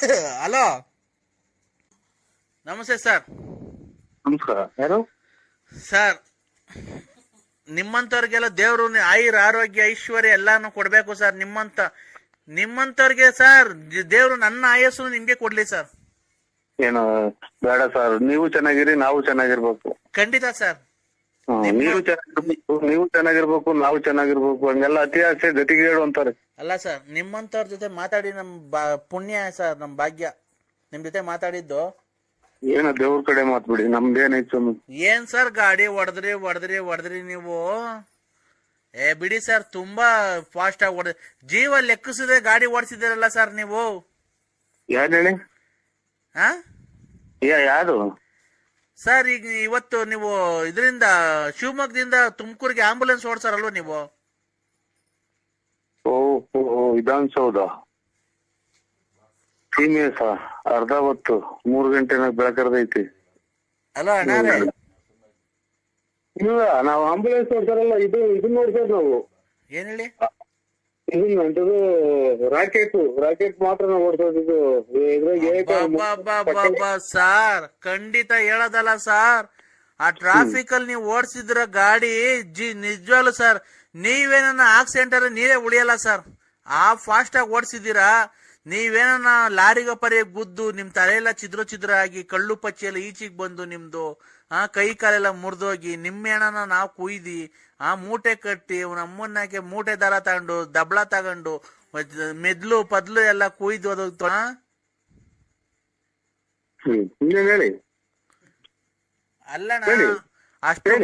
Hello ನಮಸ್ತೆ sir ನಮಸ್ಕಾರ. ಯಾರು? ಸರ್ ನಿಮ್ಮಂತವ್ರಿಗೆಲ್ಲ ದೇವ್ರು ಆಯುರ್ ಆರೋಗ್ಯ ಐಶ್ವರ್ಯ ಎಲ್ಲಾನು ಕೊಡ್ಬೇಕು ಸರ್ ನಿಮ್ಮಂತ ನಿಮ್ಮಂತವ್ರಿಗೆ ಸರ್ ದೇವ್ರು ನನ್ನ ಆಯಸ್ಸು ನಿಮ್ಗೆ ಕೊಡ್ಲಿ ಸರ್ ಏನು ಬೇಡ ಸರ್ ನೀವು ಚೆನ್ನಾಗಿರಿ ನಾವು ಚೆನ್ನಾಗಿರ್ಬೇಕು. ಖಂಡಿತ ಸರ್ ನೀವು ಚೆನ್ನಾಗಿರ್ಬೇಕು ನೀವು ಚೆನ್ನಾಗಿರ್ಬೇಕು ನಾವು ಚೆನ್ನಾಗಿರ್ಬೇಕು ಹಂಗೆಲ್ಲ ಅತಿ ಆಸೆ ಗತಿಗೆ ಹೇಳು ಅಂತಾರೆ. ಅಲ್ಲ ಸರ್ ನಿಮ್ಮಂತವ್ರ ಜೊತೆ ಮಾತಾಡಿ ನಮ್ ಬಾ ಪುಣ್ಯ ಸರ್ ನಮ್ ಭಾಗ್ಯ. ನಿಮ್ ಜೊತೆ ಮಾತಾಡಿದ್ದು. ಏನ ದೇವ್ರ ಕಡೆ ಮಾತ್ಬಿಡಿ ನಮ್ದೇನೈತು ಏನ್ ಸರ್ ಗಾಡಿ ಹೊಡೆದ್ರಿ ಹೊಡೆದ್ರಿ ಹೊಡೆದ್ರಿ ನೀವು? ಏ ಬಿಡಿ ಸರ್ ತುಂಬಾ ಫಾಸ್ಟ್ ಆಗಿ ಹೊಡೆದ್ ಜೀವ ಲೆಕ್ಕಿಸದೆ ಗಾಡಿ ಓಡಿಸಿದಿರಲ್ಲ ಸರ್ ನೀವು? ಯಾರು ಹೇಳಿ? ಹಾ? ಯಾ ಯಾರು? ಸರ್ ಈಗ ಇವತ್ತು ನೀವು ಇದರಿಂದ ಶಿವಮೊಗ್ಗದಿಂದ ತುಮಕೂರಿಗೆ ಆಂಬುಲೆನ್ಸ್ ಓಡ್ಸಾರಲ್ವ ನೀವು? ಓಹೋ ವಿಧಾನಸೌಧ. ಅರ್ಧ ಹೊತ್ತು ಮೂರ್ ಗಂಟೆನಾಗ ಬೆಳಕರ್ದೈತಿ ಅಲ್ಲ ಅಣ್ಣಾರೆ. ಇಲ್ಲ ನಾವು ಆಂಬುಲೆನ್ಸ್ ನೋಡ್ತಾರಲ್ಲ ಇದು ಇದು ನೋಡ್ತೇವೆ ನಾವು. ಏನ್ ಹೇಳಿ? ಇದನ್ನ ರಾಕೆಟ್ ರಾಕೆಟ್ ಮಾತ್ರ ನಾವು ಓಡಿಸೋದು ಇದು ಇದ್ರಾಗ ಸಾರ್. ಖಂಡಿತ ಹೇಳದಲ್ಲ ಸರ್. ಆ ಟ್ರಾಫಿಕ್ ಅಲ್ಲಿ ನೀವು ಓಡಿಸಿದ್ರ ಗಾಡಿ ಜಿ ನಿಜವಾಗ್ಲು ಸರ್ ನೀವೇನ ಆಕ್ಸಿಡೆಂಟ್ ಅಲ್ಲಿ ನೀವೇ ಉಳಿಯಲ್ಲ ಸರ್. ಆ ಫಾಸ್ಟ್ ಆಗಿ ಓಡಿಸಿದೀರಾ ನೀವೇನ ಲಾರಿಗೆ ಪರಿ ಗುದ್ದು ನಿಮ್ ತಲೆಯೆಲ್ಲ ಚಿದ್ರ ಚಿದ್ರ ಆಗಿ ಕಳ್ಳು ಪಚ್ಚಿಯಲ್ಲಿ ಎಲ್ಲ ಈಚಿಗೆ ಬಂದು ನಿಮ್ದು ಆ ಕೈ ಕಾಲೆಲ್ಲ ಮುರಿದೋಗಿ ನಿಮ್ಮೆಣನ ನಾವು ಕುಯ್ದಿ ಆ ಮೂಟೆ ಕಟ್ಟಿ ನಮ್ಮನ್ನಕ್ಕೆ ಮೂಟೆ ದಾರ ತಗೊಂಡು ದಬ್ಳ ತಗೊಂಡು ಮೆದ್ಲು ಪದ್ಲು ಎಲ್ಲ ಕುಯ್ದು ಅದು ಹೇಳಿ? ಅಲ್ಲಣ್ಣ ಅಷ್ಟೇ.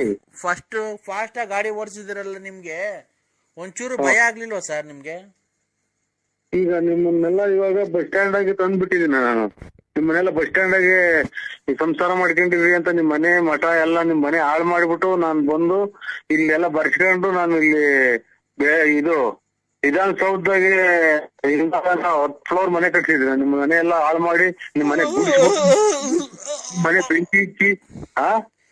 ಫಸ್ಟ್ ಫಾಸ್ಟ್ ಆಗಿ ಗಾಡಿ ಓಡಿಸಿದಿರಲ್ಲ ನಿಮ್ಗೆ? ಒಂಚೂರು ಭಯ ಆಗ್ಲಿಲ್ವಾ ಸರ್ ನಿಮ್ಗೆ? ಈಗ ನಿಮ್ಮನ್ನೆಲ್ಲ ಇವಾಗ ಬಸ್ ಸ್ಟ್ಯಾಂಡ್ ಆಗಿ ತಂದ್ಬಿಟ್ಟಿದೀನಿ ನಾನು. ನಿಮ್ಮನ್ನೆಲ್ಲ ಬಸ್ ಸ್ಟ್ಯಾಂಡ್ ಆಗಿ ಈ ಸಂಸಾರ ಮಾಡ್ಕೊಂಡಿದ್ರಿ ಅಂತ ನಿಮ್ ಮನೆ ಮಠ ಎಲ್ಲ ನಿಮ್ ಮನೆ ಹಾಳ್ ಮಾಡ್ಬಿಟ್ಟು ನಾನ್ ಬಂದು ಇಲ್ಲೆಲ್ಲ ಬರ್ಸ್ಕೊಂಡು ನಾನು ಇಲ್ಲಿ ಇದು ವಿಧಾನಸೌಧದಾಗೆ ಹತ್ತು ಫ್ಲೋರ್ ಮನೆ ಕಟ್ಟಿದ್ರೆ ನಿಮ್ ಮನೆ ಎಲ್ಲ ಹಾಳು ಮಾಡಿ ನಿಮ್ ಮನೆ ಮನೆ ಬೆಂಕಿ ಇಚ್ಚಿ ಆ?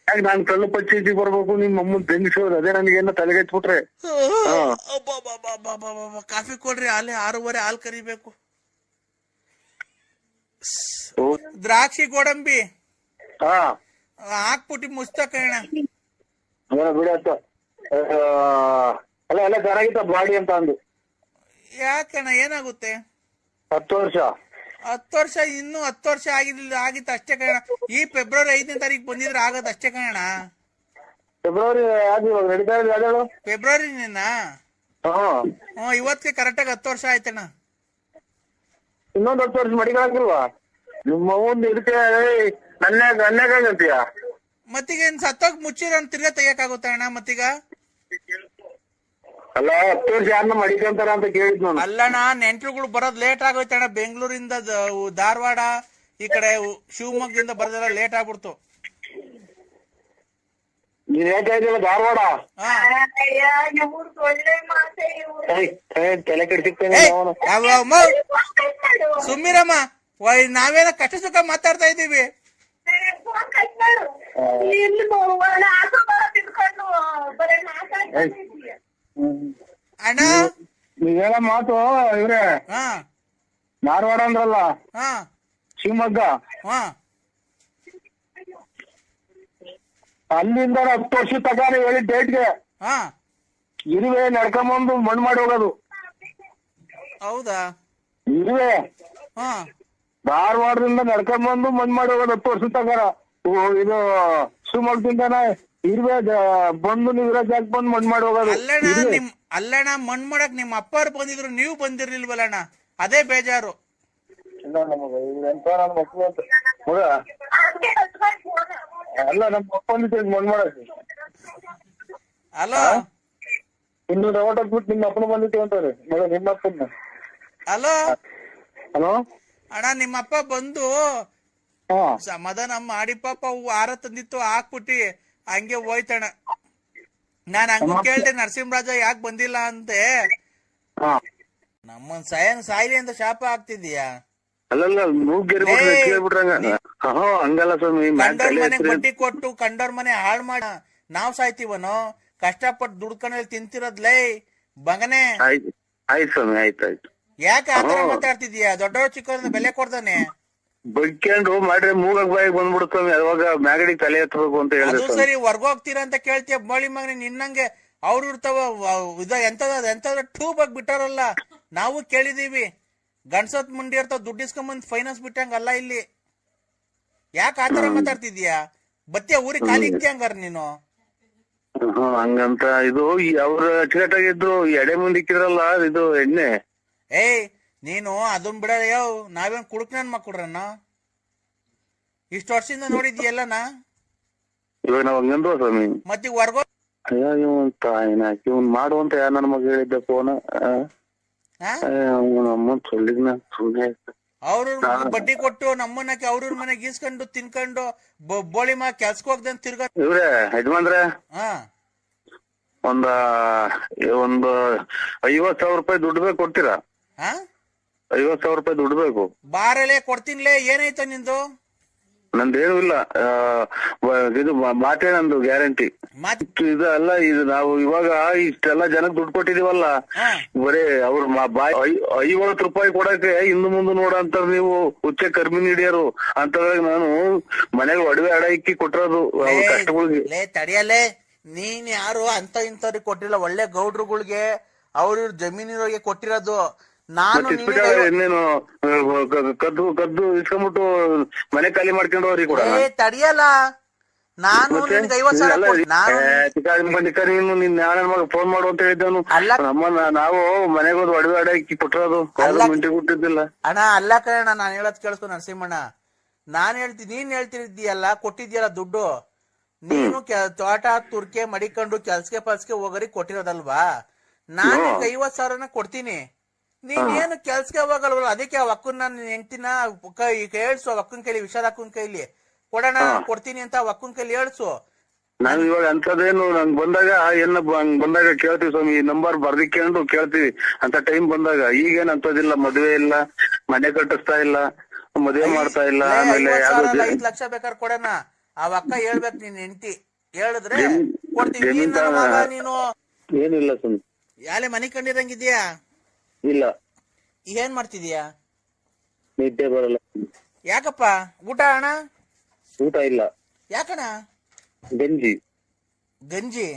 ಯಾಕೆ ನಾನ್ ಕಳ್ಳು ಪಚ್ಚಿ ಇಚ್ಚಿ ಬರ್ಬೇಕು? ನಿಮ್ ಅಮ್ಮನ್ ಬೆಂಗಿಸೋದು ಅದೇ ತಲೆಗೆಚ್ಬಿಟ್ರೆ ಹಾ. ಅಬ್ಬಬ್ಬಬ್ಬಬ್ಬಬ್ಬಬ್ಬ. ಕಾಫಿ ಕೊಡ್ರಿ ಅಲ್ಲಿ ಆರೂವರೆ ಹಾಲ್ ಕರಿಬೇಕು. ದ್ರಾಕ್ಷಿ ಗೋಡಂಬಿ. ಹಾ. ಹಾಕ್ಬಿಟ್ಟು ಮುಸ್ತ ಕಣ ಏನೋ ಬಿಡಿ ಆಯ್ತು. ಅಲ್ಲ ಎಲ್ಲ ಚೆನ್ನಾಗಿತ್ತ ಬಾಡಿ ಅಂತ ಅಂದು. ಯಾಕಣ್ಣ ಏನಾಗುತ್ತೆ? ಹತ್ತು ವರ್ಷ. ಹತ್ತು ವರ್ಷ ಇನ್ನು ಹತ್ತು ವರ್ಷ ಆಗಿರ್ಲಿಲ್ಲ ಆಗಿತ್ತು ಅಷ್ಟೇ ಕಣ ಈ ಫೆಬ್ರವರಿ ಐದನೇ ತಾರೀಕು ಬಂದಿದ್ರೆ ಆಗದ್ ಅಷ್ಟೇ ಕಣ ಫೆಬ್ರವರಿ ಫೆಬ್ರವರಿ ನಿನ್ನ ಹ್ಮ್ ಇವತ್ತಿಗೆ ಕರೆಕ್ಟಾಗಿ ಹತ್ತು ವರ್ಷ ಆಯ್ತಣ್ಣ. ಇನ್ನೊಂದು ಹತ್ತು ವರ್ಷ ಮಡಿಗಳಾಗಿಲ್ವಾ? ನಿಮ್ಮ ಒಂದು ಇದಕ್ಕೆ ನನ್ನೇ ನನ್ನೇಗಂತೀಯ ಮತ್ತೀಗ ಏನ್ ಸತ್ತೋಗ್ ಮುಚ್ಚಿರೋ ತಿರ್ಗಾ ತೆಗಿಯಕಾಗುತ್ತ ಅಣ್ಣ ಮತ್ತೀಗ? ಅಲ್ಲ ಹತ್ತು ವರ್ಷ ಯಾರನ್ನ ಮಡಿಕಂತಾರ ಅಂತ ಕೇಳಿದ್ ನಾನು. ಅಲ್ಲಣ್ಣ ನೆಂಟ್ರುಗಳು ಬರೋದ್ ಲೇಟ್ ಆಗೋಯ್ತಣ್ಣ. ಬೆಂಗಳೂರಿಂದ ಧಾರವಾಡ ಈ ಕಡೆ ಶಿವಮೊಗ್ಗದಿಂದ ಬರೋದೆಲ್ಲ ಲೇಟ್ ಆಗ್ಬಿಡ್ತು. ನೀನ್ ಹೇಳ್ತಾ ಇದೀಯಲ್ಲ ಧಾರವಾಡ? ತಲೆ ಕೆಡ್ಸಿಕ್ತೇನೆ ಸುಮ್ಮಿರಮ್ಮ ನಾವೇನ ಕಷ್ಟ ಸುಖ ಮಾತಾಡ್ತಾ ಇದೀವಿ ಅಣ್ಣ? ಮಾತು ಇವ್ರೆ. ಹಾ. ಧಾರವಾಡ ಅಂದ್ರಲ್ಲ ಹಾ. ಶಿವಮೊಗ್ಗ ಹಾ ಅಲ್ಲಿಂದ ಹತ್ತು ವರ್ಷ ತಕ ನೀವು ಹೇಳಿ ಡೇಟ್ಗೆ ಹಾ. ಇರುವೆ ನಡ್ಕೊಂಬಂದು ಮಣ್ಣು ಮಾಡಿ ಹೋಗೋದು. ಹೌದಾ? ಇರುವೆ. ಹಾ. ಧಾರವಾಡದಿಂದ ನಡ್ಕೊಂಬಂದು ಮಣ್ಣು ಮಾಡಿ ಹೋಗೋದು ಹತ್ತು ವರ್ಷ ತಗಾರ ಇದು ಶಿವಮೊಗ್ಗದಿಂದನ ಇರುವೆ ಜ- ಬಂದು ನೀವು ಇರೋ ಜಾಗ ಬಂದು ಮಣ್ಣು ಮಾಡಿ ಹೋಗೋದು. ಅಲ್ಲಣ್ಣ ಮಣ್ಣು ನಿಮ್ ಅಲ್ಲಣ್ಣ ಮಣ್ ಮಾಡಕ್ ನಿಮ್ಮ ಅಪ್ಪಾರು ಬಂದಿದ್ರು ನೀವು ಬಂದಿರ್ಲಿಲ್ವಲ್ಲಣ್ಣ? ಅದೇ ಬೇಜಾರು. ಇಲ್ಲ ನಮಗೆ ಇವ್ರ ಎಂತ ನನ್ನ ಮಕ್ಳು ಅಂತ. ಮಗ ಅಲ್ಲ ನಮ್ಮ ಅಪ್ಪ ಬಂದಿತ್ತು ಬಂದ್ ಮಾಡಕ್ಕೆ ಅಲೋ? ಇನ್ನೂರ ಓಟ್ ಹಾಕ್ಬಿಟ್ಟು ನಿಮ್ಮ ಅಪ್ಪನ ಬಂದಿತ್ತು ಅಂತಾರೆ ಮಗ ನಿಮ್ಮ ಅಪ್ಪನ ಅಲೋ? ಹಲೋ? ಅಣ್ಣ ನಿಮ್ಮ ಅಪ್ಪ ಬಂದು ಹಾ. ಸಮಾಧಾನ ಮಾಡಿ ಪಾಪ ಅವು ಆರ ತಂದಿತ್ತು ಹಾಕ್ಬಿಟ್ಟಿ ಹಂಗೆ ಹೋಯ್ತಣ್ಣ. ನಾನ್ ಹಂಗ ಕೇಳ್ದೆ ನರಸಿಂಹರಾಜ ಯಾಕೆ ಬಂದಿಲ್ಲ ಅಂತೆ ನಮ್ಮನ್ ಸಾಯನ್ ಸಾಯ್ಲಿ ಅಂತ ಶಾಪ ಆಗ್ತಿದ್ಯಾ ಅಲ್ಲಲ್ಲ ಮೂಗ್! ಹಾ ಹಂಗಲ್ಲ ಸ್ವಾಮಿ ಕಂಡೋರ್ ತಲೆ ಬಡ್ಡಿ ಕೊಟ್ಟು ಕಂಡೋರ್ ಮನೆ ಹಾಳ್ ಮಾಡ ನಾವ್ ಸಾಯ್ತೀವನೋ? ಕಷ್ಟಪಟ್ಟು ದುಡ್ಕೊಂಡಲ್ಲಿ ತಿಂತಿರೋದ್ಲೇ ಬಗನೆ. ಆಯ್ತು ಸ್ವಾಮಿ ಆಯ್ತು ಆಯ್ತು. ಯಾಕೆ ಆತರ ಮಾತಾಡ್ತಿದ್ಯಾ? ದೊಡ್ಡವ್ರ ಚಿಕ್ಕವ್ರನ್ನ ಬೆಲೆ ಕೊಡ್ತಾನೆ ಬಗ್ಕೊಂಡು ಮಾಡ್ರೆ ಮೂಗಕ್ ಬಾಯಿಗೆ ಬಂದ್ಬಿಡ್ತಾನೆ ಅವಾಗ ಮ್ಯಾಗಡಿಗೆ ತಲೆ ಎತ್ತಬೇಕು ಅಂತ ಹೇಳಿ ಅದು ಸರಿ ಹೊರ್ಗೋಗ್ತೀರಾ ಅಂತ ಕೇಳ್ತೀಯ? ಮಳಿ ಮಗನೇ ನಿನ್ನಂಗೆ ಅವ್ರು ಇರ್ತಾವ ಇದ ಎಂತದ ಎಂತದ ಟ್ಯೂಬ್ ಆಗಿ ಬಿಟ್ಟಾರಲ್ಲ? ನಾವು ಕೇಳಿದೀವಿ. ಗಂಡ್ಸತ್ ಮುಂಡಿ ಇರ್ತಾವ ದುಡ್ಡು ಇಸ್ಕೊಂಬಂದ್ ಫೈನಾನ್ಸ್ ಬಿಟ್ಟಂಗಲ್ಲ ಇಲ್ಲಿ. ಯಾಕೆ ಆತರ ಮಾತಾಡ್ತಿದ್ಯಾ ಬತ್ತೆ ಊರಿಗೆ ಖಾಲಿ ಇಕ್ತಿ ಹಂಗಾರ ನೀನು? ಹಂಗಂತ ಇದು ಅವ್ರ ಅಚ್ಚುಕಟ್ಟಾಗಿದ್ರು ಈ ಎಡೆ ಮುಂದೆ ಇಕ್ಕಿದ್ರಲ್ಲ ಇದು ಎಣ್ಣೆ. ಏಯ್ ನೀನು ಅದನ್ ಬಿಡ ಯಾವ ನಾವೇನ್ ಕುಡುಕ್ನನ್ ಮಕ್ಕಳ್ರನ್ನ ಇಷ್ಟು ವರ್ಷದಿಂದ ನೋಡಿದ್ಯಲ್ಲನ ಇವಾಗ ನಾವ್ ಹಂಗಂದ್ರು ಸ್ವಾಮಿ. ಮತ್ತೀಗ ಹೊರ್ಗೋ ಅಯ್ಯೋ ಇವನ್ ತಾಯಿನ ಇವನ್ ಮಾಡುವಂತ ಯಾರ ನನ್ನ ಮಗ ಹೇಳಿದ್ದ ಫೋನ್ ಸೊಳ್ಳಿಗ್ನ ಸುಮ್ನೆ ಅವ್ರ ಬಡ್ಡಿ ಕೊಟ್ಟು ನಮ್ಮನ್ನಕ್ಕೆ ಅವ್ರ ಮನೆಗೆ ಗೀಸ್ಕೊಂಡು ತಿನ್ಕೊಂಡು ಬೋಳಿ ಮಾ ಕೆಲ್ಸಕ್ಕೆ ಹೋಗ್ದಂತ ತಿರ್ಗ ಇವ್ರೆ ಯಜಮಾನ್ರೆ? ಹಾ. ಒಂದ ಒಂದು ಐವತ್ ಸಾವಿರ ರೂಪಾಯಿ ದುಡ್ಡು ಬೇಕು ಕೊಡ್ತೀರಾ? ಹಾ? ಐವತ್ ಸಾವಿರ ರೂಪಾಯಿ ದುಡ್ಡು ಬೇಕು. ಬಾರಲೆ ಕೊಡ್ತೀನಿಲೇ ಏನಾಯ್ತ ನಿಂದು? ನಂದೇನು ಇಲ್ಲ. ಇದು ಮಾತೇ ನಂದು ಗ್ಯಾರಂಟಿ. ಇದು ಅಲ್ಲ ಇದು ನಾವು ಇವಾಗ ಇಷ್ಟೆಲ್ಲ ಜನಕ್ಕೆ ದುಡ್ಡು ಕೊಟ್ಟಿದೀವಲ್ಲ. ಬರೇ ಅವ್ರ ಬಾಯಿ ಬಾಯ್ ಐ- ಐವತ್ ರೂಪಾಯಿ ಕೊಡಕ್ಕೆ ಇನ್ನು ಮುಂದೆ ನೋಡ ಅಂತ ನೀವು ಹುಚ್ಚೆ ಕರ್ಮಿ ಹಿಡಿಯರು ಅಂತ ನಾನು ಮನೆಗೆ ಒಡವೆ ಅಡ ಇಕ್ಕಿ ಕೊಟ್ಟಿರೋದು ಕಷ್ಟಗಳಿಗೆ. ಲೇ ನೀನ್ ಯಾರು ಅಂತ ಇಂಥವ್ರಿಗೆ ಕೊಟ್ಟಿಲ್ಲ ಒಳ್ಳೆ ಗೌಡ್ರುಗಳಿಗೆ ಅವ್ರ ಜಮೀನಿರೋರಿಗೆ ಕೊಟ್ಟಿರೋದು. ನಾನು ಇನ್ನೇನು ಕದ್ದು ಕದ್ದು ಇಸ್ಕೊಂಡ್ಬಿಟ್ಟು ಮನೆ ಖಾಲಿ ಮಾಡ್ಕೊಂಡು ಅವ್ರಿಗೆ ಕೊಡ ಏ ತಡಿಯಲ್ಲ. ನಾನು ನಿನ್ಗೆ ಐವತ್ ಸಾವಿರ ಕೊಡ್- ನಾನು ನೀನು ನಿನ್ ಯಾರನ್ನ ಮಗ ಫೋನ್ ಮಾಡು ಅಂತ ಹೇಳಿದ್ದನು ಅಲ್ಲ- ನಮ್ಮ ನಾವು ಮನೆಗೆ ಹೋದ್ ಒಡವೆ ಅಡ ಇಕ್ಕಿ ಕೊಟ್ಟಿರೋದು. ಯಾರು ಮಿಂಟಿ ಕೊಟ್ಟಿದ್ದಿಲ್ಲ. ಅಣ್ಣ ಅಲ್ಲ ಕಣ ನಾನು ಹೇಳೋದ್ ಕೇಳಿಸ್ಕೊ ನರಸಿಂಹಣ್ಣ. ನಾನ್ ಹೇಳ್ತೀನಿ ನೀನ್ ಹೇಳ್ತಿದ್ದೀಯಲ್ಲ ಕೊಟ್ಟಿದ್ಯಲ್ಲ ದುಡ್ಡು. ನೀನು ಕೆ- ತೋಟ ತುರ್ಕೆ ಮಡಿಕೊಂಡು ಕೆಲ್ಸಕ್ಕೆ ಪಲ್ಸಕ್ಕೆ ಹೋಗರಿ ಕೊಟ್ಟಿರೋದಲ್ವಾ? ನಾನು ನಿನ್ಗೆ ಐವತ್ ಸಾವಿರನ ಕೊಡ್ತೀನಿ. ನೀನ್ ಏನು ಕೆಲ್ಸಕ್ಕೆ ಹೋಗಲ್ವಲ್ಲ? ಅದಕ್ಕೆ ಆ ಅಕ್ಕನ್ ನಾನು ಹೆಂಡ್ತಿನ ಹೇಳ್ಸು ಆ ಅಕ್ಕನ್ ಕೈಲಿ ವಿಷಾದ ಅಕ್ಕನ್ ಕೈಲಿ. ಕೊಡೋಣ ಕೊಡ್ತೀನಿ ಅಂತ ಆ ಅಕ್ಕನ್ ಕೈಲಿ ಹೇಳ್ಸು. ನಾನು ಇವಾಗ ಅಂತದೇನು ನಂಗ್ ಬಂದಾಗ ಏನ ಬಂದಾಗ ಕೇಳ್ತೀವಿ ಸ್ವಾಮಿ ಈ ನಂಬರ್ ಬರ್ದಿಕೊಂಡು ಕೇಳ್ತೀವಿ. ಅಂತ ಟೈಮ್ ಬಂದಾಗ ಈಗೇನ್ ಅಂತದಿಲ್ಲ ಮದ್ವೆ ಇಲ್ಲ ಮನೆ ಕಟ್ಟಿಸ್ತಾ ಇಲ್ಲ ಮದ್ವೆ ಮಾಡ್ತಾ ಇಲ್ಲ ಆಮೇಲೆ ಐದ್ ಲಕ್ಷ ಬೇಕಾದ್ರೆ ಕೊಡೋಣ. ಆ ಅಕ್ಕ ಹೇಳ್ಬೇಕು ನೀನ್ ಹೆಂಡತಿ. ಹೇಳಿದ್ರೆ ನನ್ನ ತ- ನೀನು ಏನಿಲ್ಲ ಸ್ವಾಮಿ. ಯಾಲೆ ಮನೆ ಕಂಡಿರಂಗಿದ್ಯಾ ಇಲ್ಲ. ಏನ್ ಮಾಡ್ತಿದೀಯಾ? ನಿದ್ದೆ ಬರಲ್ಲ. ಯಾಕಪ್ಪ? ಊಟ ಅಣ್ಣ? ಊಟ ಇಲ್ಲ. ಯಾಕಣ್ಣ? ಗಂಜಿ. ಗಂಜಿ?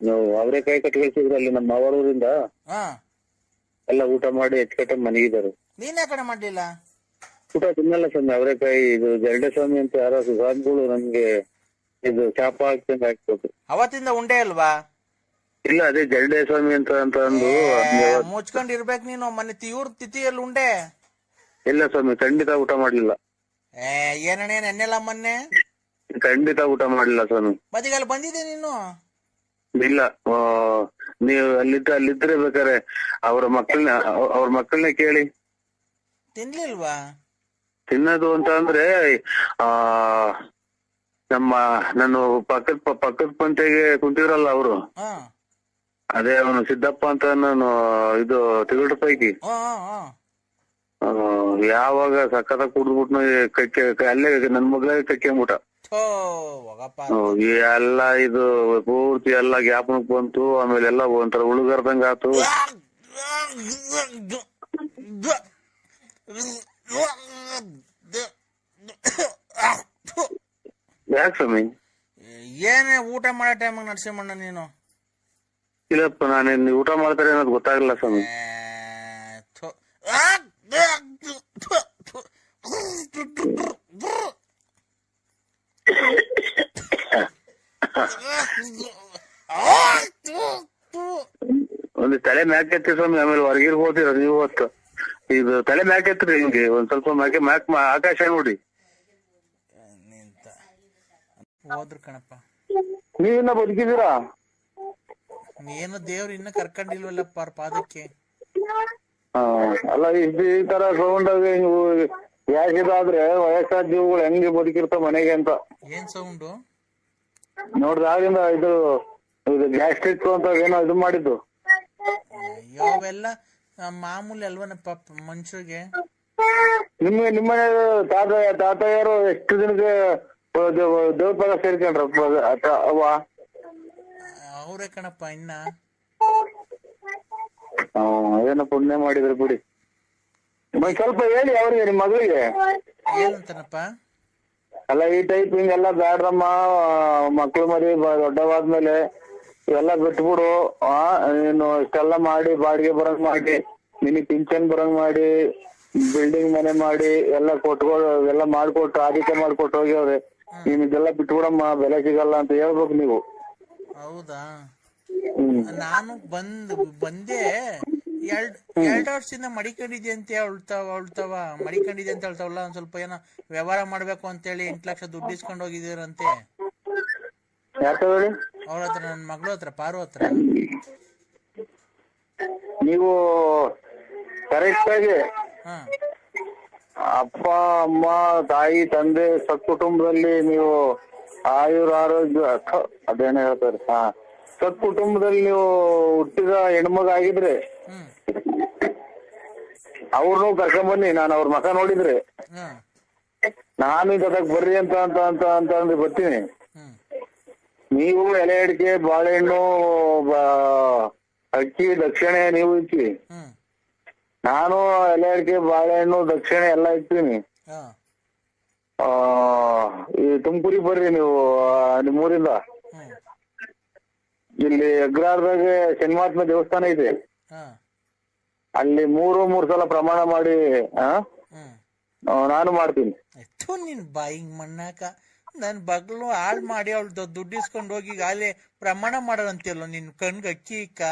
ನಾವು ಅವರೆಕಾಯಿ ಕಟ್ ಕಳ್ಸಿದ್ರು ಅಲ್ಲಿ ನಮ್ಮ ಅವರೂರಿಂದ ಹಾ. ಎಲ್ಲ ಊಟ ಮಾಡಿ ಎಚ್ಕಟ್ಟ ಮನೆಗಿದ್ದಾರೆ. ನೀನ್ ಯಾಕಣ ಮಾಡ್ಲಿಲ್ಲ? ಊಟ ತಿನ್ನಲ್ಲ ಸ್ವಾಮಿ ಅವರೆಕಾಯಿ ಇದು ಜರಡೆ ಸ್ವಾಮಿ ಅಂತ ಯಾರೋ ಸ್ವಾಮಿಗಳು ನಮ್ಗೆ ಇದು ಚಾಪ ಹಾಕ್ತಂಗ್ ಹಾಕ್ಬೇಕು ಅವತ್ತಿಂದ ಉಂಡೆ ಅಲ್ವಾ? ಇಲ್ಲ ಅದೇ ಜರಡೆ ಸ್ವಾಮಿ ಅಂತ ಅಂತ ಅಂದು ಮುಚ್ಕೊಂಡ್ ಇರ್ಬೇಕು ನೀನು ಮೊನ್ನೆ ತೀವ್ರ ತಿಥಿಯಲ್ಲಿ ಉಂಡೆ. ಇಲ್ಲ ಸ್ವಾಮಿ ಖಂಡಿತ ಊಟ ಮಾಡ್ಲಿಲ್ಲ. ಏ ಏನಣ್ಣ ನೆನ್ನೆಲ್ಲ ಮೊನ್ನೆ? ಖಂಡಿತ ಊಟ ಮಾಡ್ಲಿಲ್ಲ ಸ್ವಾಮಿ. ಮತ್ತೀಗ ಅಲ್ಲಿ ಬಂದಿದ್ದೆ ನೀನು? ಇಲ್ಲ ನೀವು ಅಲ್ಲಿದ್ದ ಅಲ್ಲಿದ್ರೆ ಬೇಕಾರೆ ಅವ್ರ ಮಕ್ಕಳನ್ನ ಅವ್ರ ಮಕ್ಕಳನ್ನ ಕೇಳಿ. ತಿನ್ಲಿಲ್ವಾ? ತಿನ್ನೋದು ಅಂತ ಅಂದ್ರೆ ಆ ನಮ್ಮ ನಾನು ಪಕ್ಕದ ಪಕ್ಕದ ಪಂತೆಗೆ ಕುಂತಿದ್ರಲ್ಲ ಅವರು. ಅದೇ ಅವನು ಸಿದ್ದಪ್ಪ ಅಂತ ನಾನು ಇದು ಹಾ ಆ, ಯಾವಾಗ ಸಕ್ಕತ್ತ ಕುಡ್ದ್ಬಿಟ್ನು ಕಕ್ಕೆ ಅಲ್ಲೇ ನನ್ ಮಗ್ಳಾಗ ಹೋಗಪ್ಪ ಎಲ್ಲ ಇದು ಪೂರ್ತಿ ಎಲ್ಲ ಜ್ಞಾಪನಕ್ ಬಂತು ಆಮೇಲೆ ಎಲ್ಲ ಒಂಥರ ಉಳುಗರ್ದಂಗ ಆತು. ಯಾಕೆ ಸ್ವಾಮಿ? ಏನೇ ಊಟ ಮಾಡೋ ಟೈಮ್ ನರಸಿಂಹಣ್ಣ ನೀನು? ಇಲ್ಲಪ್ಪ ನಾನೇನ್ ಊಟ ಮಾಡ್ತಾರೆ ಅನ್ನೋದು ಗೊತ್ತಾಗಲ್ಲ ಸ್ವಾಮಿ. ಒಂದು ತಲೆ ಮ್ಯಾಕ್ ಎತ್ತಿ ಸ್ವಾಮಿ ಆಮೇಲೆ ಹೊರಗಿರ್ ಹೋದಿರ ನೀವು ಹೊತ್ತು. ಇದು ತಲೆ ಮ್ಯಾಕ್ ಎತ್ರಿ ಹಿಂಗೆ ಒಂದ್ ಸ್ವಲ್ಪ ಮ್ಯಾಕೆ ಮ್ಯಾಕ್ ಆಕಾಶ ನೋಡಿ. ಹೋದ್ರು ಕಣಪ್ಪ. ನೀವಿನ್ನ ಬದುಕಿದೀರಾ ಏನು ದೇವ್ರು ಇನ್ನ ಕರ್ಕೊಂಡಿಲ್ವಲ್ಲಪ್ಪ ಅವ್ರ ಪಾದಕ್ಕೆ ಹಾ ಅಲ್ಲ ಇದು ಈ ತರ ಸೌಂಡ್ ನೀವು ಗ್ಯಾಸ್ ಆದ್ರೆ ವಯಸ್ಸಾದ ಜೀವಗಳು ಹೆಂಗೆ ಬದುಕಿರ್ತಾವ ಮನೆಗೆ ಅಂತ. ಏನ್ ಸೌಂಡು ನೋಡ್ರಿ ಆಗಿಂದ ಇದು ಇದು ಗ್ಯಾಸ್ಟ್ರಿಕ್ ಅಂತ ಏನೋ ಇದು ಮಾಡಿದ್ದು. ಅವೆಲ್ಲ ಆ, ಮಾಮೂಲಿ ಅಲ್ವನಪ್ಪ ಮನುಷ್ಯರಿಗೆ. ನಿಮ್ಗೆ ನಿಮ್ಮನೆ ತಾತ ತಾತಯ್ಯರು ಎಷ್ಟು ದಿನಕ್ಕೆ ದೇವ್ರ ಪದ ಸೇರ್ಕೊಂಡ್ರಪ್ಪ ಅವಾ? ಅವ್ವ ಅವರೇ ಕಣಪ್ಪ ಇನ್ನ? ಏನೋ ಪುಣ್ಯ ಮಾಡಿದ್ರು ಬಿಡಿ. ಸ್ವಲ್ಪ ಹೇಳಿ ಅವ್ರಿಗೆ ನಿಮ್ ಮಗಳಿಗೆ. ಏನಂತನಪ್ಪ? ಅಲ್ಲ ಈ ಟೈಪ್ ಹಿಂಗೆಲ್ಲ ಬ್ಯಾಡ್ರಮ್ಮ ಮಕ್ಳು ಮರಿ ದೊಡ್ಡವಾದ್ಮೇಲೆ ಇವೆಲ್ಲ ಬಿಟ್ಬಿಡು. ಆ ನೀನು ಇಷ್ಟೆಲ್ಲ ಮಾಡಿ ಬಾಡಿಗೆ ಬರಂಗ್ ಮಾಡಿ ನಿನಗ್ ಪಿಂಚನ್ ಬರಂಗ್ ಮಾಡಿ ಬಿಲ್ಡಿಂಗ್ ಮನೆ ಮಾಡಿ ಎಲ್ಲ ಕೊಟ್ಕೊಳ್ ಎಲ್ಲ ಮಾಡ್ಕೊಟ್ಟು ಆದಿತ್ಯ ಮಾಡ್ಕೊಟ್ಟು ಹೋಗ್ಯವ್ರೆ. ನೀನ್ ಇದೆಲ್ಲ ಬಿಟ್ಬಿಡಮ್ಮ ಬೆಲೆ ಸಿಗಲ್ಲ ಅಂತ ಹೇಳ್ಬೇಕು ನೀವು. ಹೌದಾ? ನಾನು ಬಂದ್ ಬಂದೆ ಎರಡ್ ಎರಡ್ ವರ್ಷದಿಂದ ಮಡಿಕೊಂಡಿದ್ದೆ ಅಂತ ಉಳ್ತಾವ ಉಳ್ತಾವ. ಮಡಿಕೊಂಡಿದ್ದೆ ಅಂತ ಹೇಳ್ತಾವಲ್ಲ ಒಂದ್ ಸ್ವಲ್ಪ ಏನೋ ವ್ಯವಹಾರ ಮಾಡ್ಬೇಕು ಅಂತೇಳಿ ಎಂಟ್ ಲಕ್ಷ ದುಡ್ಡು ಇಸ್ಕೊಂಡ್ ಹೋಗಿದ್ದೀರಂತೆ. ಹೇಳಿ ಅವ್ರ ಹತ್ರ ನನ್ ಮಗಳ ಹತ್ರ ಪಾರು ಹತ್ರ. ನೀವು ಕರೆಕ್ಟ್ ಆಗಿ ಹಾ. ಅಪ್ಪ ಅಮ್ಮ ತಾಯಿ ತಂದೆ ಸತ್ ಕುಟುಂಬದಲ್ಲಿ ನೀವು ಆಯುರ ಆರೋಗ್ಯ ಅದೇನ ಹೇಳ್ತಾರೆ. ಹಾ. ಸತ್ಕುಟುಂಬದಲ್ಲಿ ನೀವು ಹುಟ್ಟಿದ ಹೆಣ್ಮಗ ಆಗಿದ್ರೆ ಅವ್ರನ್ನು ಅವ್ರನ್ನೂ ಕರ್ಕೊಂಬನ್ನಿ ನಾನು ಅವ್ರ ಮಕ ನೋಡಿದ್ರೆ. ನಾನು ಇದಕ್ಕೆ ಬರ್ರಿ ಅಂತ ಅಂತ ಅಂತ ಅಂತ ಅಂದ್ರೆ ಬರ್ತೀನಿ. ನೀವು ಎಲೆ ಅಡಿಕೆ, ಬಾಳೆಹಣ್ಣು ಅಕ್ಕಿ, ದಕ್ಷಿಣೆ ನೀವು ಇಕ್ಕಿ ನಾನು ಎಲೆ ಅಡಿಕೆ, ಬಾಳೆಹಣ್ಣು, ದಕ್ಷಿಣೆ ಎಲ್ಲ ಇಕ್ತೀನಿ. ಈ ತುಮಕೂರಿಗೆ ಬರ್ರಿ ನೀವು ನಿಮ್ಮೂರಿಂದ. ಇಲ್ಲಿ ಅಗ್ರಾರದಾಗ ಶನಿಮಾತ್ಮ ದೇವಸ್ಥಾನ ಇದೆ. ಅಲ್ಲಿ ಮೂರು ಮೂರು ಸಲ ಪ್ರಮಾಣ ಮಾಡಿ ನಾನು ಮಾಡ್ತೀನಿ. ನಿನ್ ಬಾಯಿಂಗ್ ಮಣ್ಣಾಕ. ನನ್ ಬಗ್ಲು ಹಾಳ್ ಮಾಡಿ ಅವಳು ದುಡ್ಡು ಇಸ್ಕೊಂಡು ಹೋಗಿ ಅಲ್ಲೇ ಪ್ರಮಾಣ ಮಾಡೋರಂತಿಯಲ್ಲ ನಿನ್ ಕಣ್ಗ್ ಅಕ್ಕಿ ಇಕ್ಕ?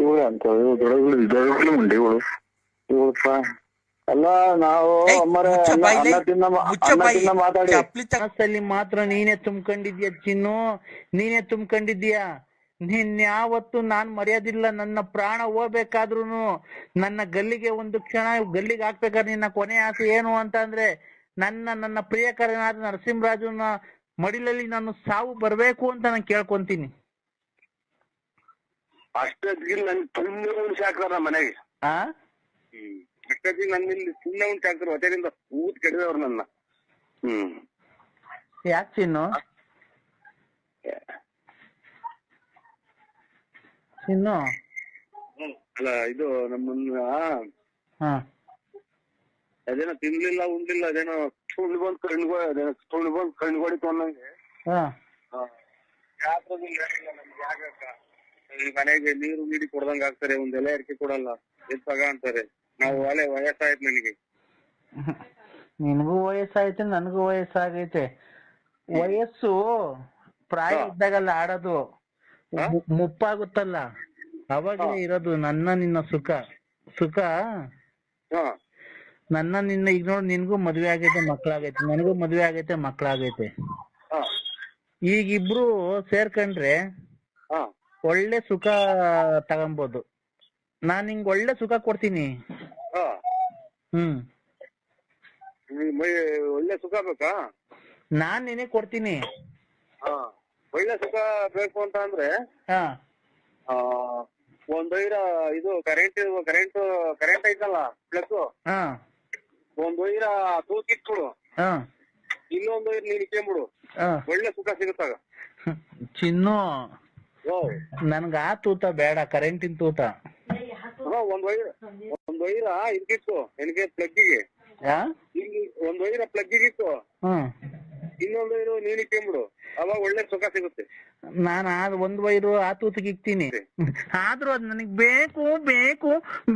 ಇವಳು ಅಂತ ಇವ್ಳು ಮುಂಡಿ ಇವಳು ಇವಳಪ್ಪ. ಅಲ್ಲ ನಾವು ಚಪ್ಲಿ ಮಾತ್ರ ನೀನೇ ತುಂಬ್ಕೊಂಡಿದ್ಯಾ ಚಿನ್ನು? ನೀನೇ ತುಂಬ್ಕೊಂಡಿದ್ಯಾ ನಿನ್ ಯಾವತ್ತು ನಾನ್ ಮರ್ಯಾದಿಲ್ಲ ನನ್ನ ಪ್ರಾಣ ಹೋಗ್ಬೇಕಾದ್ರೂನು ನನ್ನ ಗಲ್ಲಿಗೆ ಒಂದು ಕ್ಷಣ ಗಲ್ಲಿಗೆ ಹಾಕ್ಬೇಕಾದ್ರೆ ನಿನ್ನ ಕೊನೆ ಆಸೆ ಏನು ಅಂತ ಅಂದ್ರೆ ನನ್ನ ನನ್ನ ಪ್ರಿಯಕರನಾದ ನರಸಿಂಹರಾಜನ ಮಡಿಲಲ್ಲಿ ನಾನು ಸಾವು ಬರ್ಬೇಕು ಅಂತ ನಾನು ಕೇಳ್ಕೊಂತೀನಿ. ಅಷ್ಟೊತ್ತಿಗೆ ನನ್ ತುಂಬ ಮನೆಗೆ. ಆ? ಅಷ್ಟೊತ್ತಿಗೆ ನನ್ನ ಇಲ್ಲಿ ಸುಮ್ಮನೆ ಹಾಕ್ತಾರ ಹೊಟ್ಟೆದಿಂದ ಊತ್ ಕೆಡದವ್ರು ನನ್ನ. ಹ್ಮ್. ಯಾಕೆ ಚಿನ್ನು? ಚಿನ್ನು? ಅಲ್ಲ ಇದು ನಮ್ಮನ್ನ ಹಾ. ಅದೇನೋ ತಿನ್ಲಿಲ್ಲ ಉಂಡಿಲ್ಲ ಅದೇನೋ ಸುಳ್ಳು ಬಂದ್ ಕಣ್ಗೋ ಅದೇನೋ ಸುಳ್ಳು ಬಂದ್ ಕಣ್ಗೊಡಿತು ಅನ್ನಂಗೆ. ಹಾ. ಈ ಮನೆಗೆ ನೀರು ನೀಡಿ ಕೊಡ್ದಂಗ ಆಗ್ತಾರೆ ಒಂದ್ ಎಲೆ ಅಡಿಕೆ ಕೊಡಲ್ಲ ಎದ್ ತಗ ಅಂತಾರೆ. ನಾವು ಒಲೆ ವಯಸ್ಸಾಯ್ತು ನನಗೆ. ನಿನಗೂ ವಯಸ್ಸಾಯ್ತು ನನಗೂ ವಯಸ್ಸಾಗೈತೆ. ವಯಸ್ಸು ಪ್ರಾಯ ಇದ್ದಾಗಲ್ಲ ಆಡೋದು. ಮುಪ್ಪಾಗುತ್ತಲ್ಲ. ಅವಾಗಲೇ ಇರೋದು ನನ್ನ ನಿನ್ನ ಸುಖ. ಸುಖ? ನನ್ನ ನಿನ್ನ ಈಗ ನೋಡಿ ನಿನ್ಗೂ ಮದ್ವೆ ಆಗೈತೆ ಮಕ್ಳಾಗೈತೆ. ನನಗೂ ಮದ್ವೆ ಆಗೈತೆ ಮಕ್ಳಾಗೈತೆ. ಈಗಿಬ್ರು ಸೇರ್ಕಂಡ್ರೆ ಇಬ್ರು ಸೇರ್ಕೊಂಡ್ರೆ ಹಾ. ಒಳ್ಳೆ ಸುಖ ತಗೊಂಬೋದು. ನಾನ್ ನಿಂಗ್ ಒಳ್ಳೆ ಸುಖ ಕೊಡ್ತೀನಿ. ಹಾ. ಹ್ಮ್. ನಿಮ್ಗೆ ಮೈ- ಒಳ್ಳೆ ಸುಖ ಬೇಕಾ? ನಾನ್ ನಿನಗೆ ಕೊಡ್ತೀನಿ. ಹಾ. ಒಳ್ಳೆ ಸುಖ ಬೇಕು ಅಂತ ಅಂದ್ರೆ ಹಾ. ಆ ಒಂದ್ ವೈರ ಇದು ಕರೆಂಟ್ ಕರೆಂಟ್ ಕರೆಂಟ್ ಐತಲ್ಲ ಪ್ಲಸ್ ಹಾ. ಒಂದ್ ವೈರ ತೂಕಿಟ್ಬಿಡು ಹಾ. ಇನ್ನೊಂದ್ ವೈರ್ ನೀನ್ ಇಟ್ಕೊಂಬಿಡು ಹಾ. ಒಳ್ಳೆ ಸುಖ ಸಿಗುತ್ತಾಗ ಚಿನ್ನು. ಓ ನನ್ಗ ಆ ತೂತ ಬೇಡ ಕರೆಂಟಿನ ತೂತ. ಒಂದ್ ವೈರ್. ಒಂದ್ ವೈರ ಇದಕ್ಕಿತ್ತು ನನಗೆ ಪ್ಲಗ್ಗಿಗೆ ಒಂದ್ ವೈರ ಪ್ಲಗ್ಗಿಗೆ ಇತ್ತು. ಹ್ಮ್ ಇನ್ನೊಂದ್ ವೈರು ನೀನ್ ಇಕ್ಕೊಂಬಿಡು ಅವಾಗ ಒಳ್ಳೆ ಸುಖ ಸಿಗುತ್ತೆ. ನಾನು ಆ ಒಂದ್ ವೈರು ಆ ತೂತಿಗೆ ಇಕ್ತೀನಿ. ಆದ್ರೂ ಅದ್ ನನಗ್ ಬೇಕು ಬೇಕು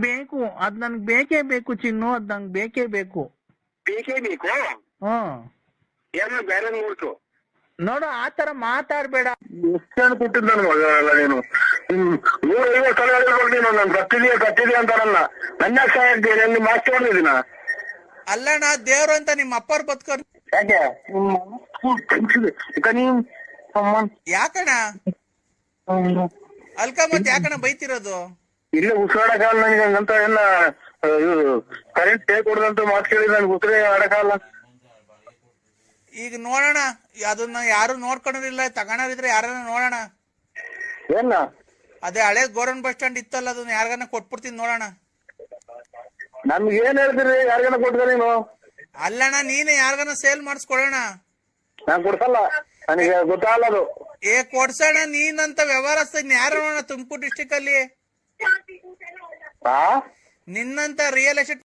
ಬೇಕು. ಅದ್ ನನ್ಗ್ ಬೇಕೇ ಬೇಕು ಚಿನ್ನು ಅದ್ ನಂಗ್ ಬೇಕೇ ಬೇಕು. ಬೇಕೇ ಬೇಕು? ಹ್ಮ್ ಏನೋ ಬೇರೆ ನೋಡ್ತು? ನೋಡು ಆತರ ಮಾತಾಡ್ಬೇಡ. ಎಷ್ಟು ಕೊಟ್ಟಿದ್ದ ಮಗ ನೀನು? ಹ್ಮ್. ನೂರ ಐವತ್ತು ಸಲ ಹೇಳ್ಬೇಕು ನೀನು ನಾನು ಕತ್ತಿದೀಯ ಕಟ್ಟಿದೀಯ ಅಂತಾರಲ್ಲ ನನ್ನ. ಸಹಾಯ ನೀನು ಮಾಸ್ತಿ ಮಾಡಿದಿನ ಅಲ್ಲಣ್ಣ ದೇವ್ರು ಅಂತ ನಿಮ್ಮ ಅಪ್ಪರ್ ಬದುಕೋರ್ ಯಾಕೆ? ಈಗ ನೀವು ಯಾಕಣ್ಣ? ಅಲ್ಕ ಮತ್ ಯಾಕಣ್ಣ ಬೈತಿರೋದು? ಇಲ್ಲೇ ಉಸಿರಾಡಕ್ಕಾಗಲ್ಲ ನನಗೆ ಹಂಗಂತ ಎಲ್ಲ ಇದು ಕರೆಂಟ್ ಟೇಕ್ ಹೊಡೆದಂತ ಮಾತು ಕೇಳಿ ನನ್ಗೆ ಉಸಿರೇ ಆಡಕ್ಕಾಗಲ್ಲ ಈಗ ನೋಡೋಣ ಅದನ್ನ ಯಾರು ನೋಡ್ಕೊಂಡಿಲ್ಲ ತಗೋಣರಿದ್ರೆ ಯಾರನ್ನ ನೋಡೋಣ? ಏನ? ಅದೇ ಹಳೆ ಗೋರನ್ ಬಸ್ ಸ್ಟ್ಯಾಂಡ್ ಇತ್ತಲ್ಲ ಅದನ್ನ ಯಾರ್ಗಾನ ಕೊಟ್ಬಿಡ್ತೀನಿ ನೋಡೋಣ ನಮ್ಗೆ ಏನ್ ಹೇಳ್ತೀರಿ ಯಾರಿಗಾನ ಕೊಟ್ಟಿದ್ರೆ ನೀನು? ಅಲ್ಲಣ್ಣ ನೀನೇ ಯಾರ್ಗಾನ ಸೇಲ್ ಮಾಡಿಸ್ಕೊಡೋಣ ನಾನ್ ಕೊಡ್ಸಲ್ಲ ನನಗೆ ಗೊತ್ತಾಗಲ್ಲ ಅದು. ಏ ಕೊಡ್ಸೋಣ ನೀನಂತ ವ್ಯವಹಾರಸ್ಥ ಯಾರು ನೋಡೋಣ ತುಮಕೂರು ಡಿಸ್ಟಿಕ್ ಅಲ್ಲಿ? ಆ? ನಿನ್ನಂತ ರಿಯಲ್ ಎಸ್ಟೇಟ್